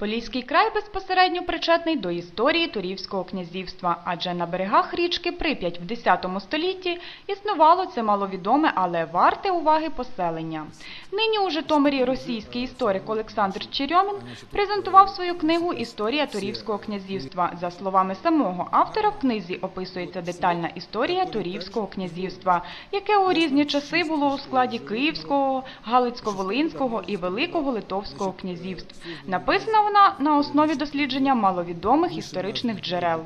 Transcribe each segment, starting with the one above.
Поліський край безпосередньо причетний до історії Турівського князівства, адже на берегах річки Прип'ять в X столітті існувало це маловідоме, але варте уваги поселення. Нині у Житомирі російський історик Олександр Черьомін презентував свою книгу Історія Турівського князівства. За словами самого автора, в книзі описується детальна історія Турівського князівства, яке у різні часи було у складі Київського, Галицько-Волинського і Великого Литовського князівств. Написана вона на основі дослідження маловідомих історичних джерел.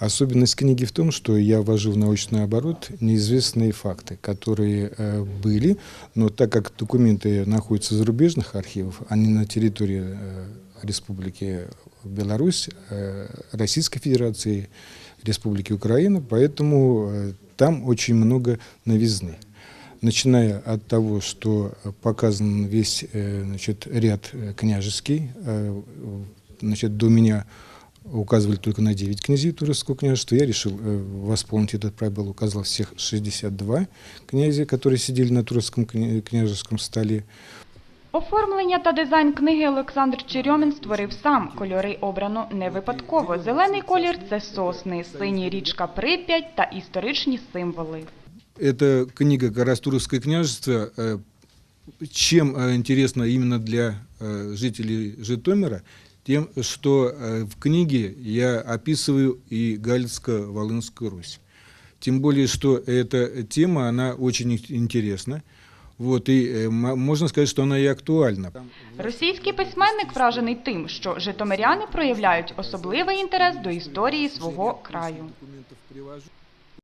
Особенность книги в том, что я ввожу в научный оборот неизвестные факты, которые э, были, но так как документы находятся в зарубежных архивах, а не на территории э, Республики Беларусь, э, Российской Федерации, Республики Украина, поэтому э, там очень много новизны. Начиная от того, что показан весь э, значит, ряд э, княжеский, э, значит, до меня указывали только на 9 князей Турецкого княжества. Я решил э, восполнить этот пробел, указал всех 62 князей, которые сидели на турецком кня- княжеском столе. Оформлення та дизайн книги Олександр Черьомін створив сам. Кольори обрано не випадково. Зелений колір – це сосни, синій річка Прип'ять та історичні символи. Эта книга как раз Турецкое княжество, э, чем э, интересно именно для э, жителей Житомира, тем, что э, в книге я описываю и Галицко-Волынскую Русь. Тем более, что эта тема, она очень ин- интересна. Вот, и э, м- можно сказать, что она и актуальна. Російський письменник вражений тим, що житомиряни проявляють особливий інтерес до історії свого краю. Документов привожу.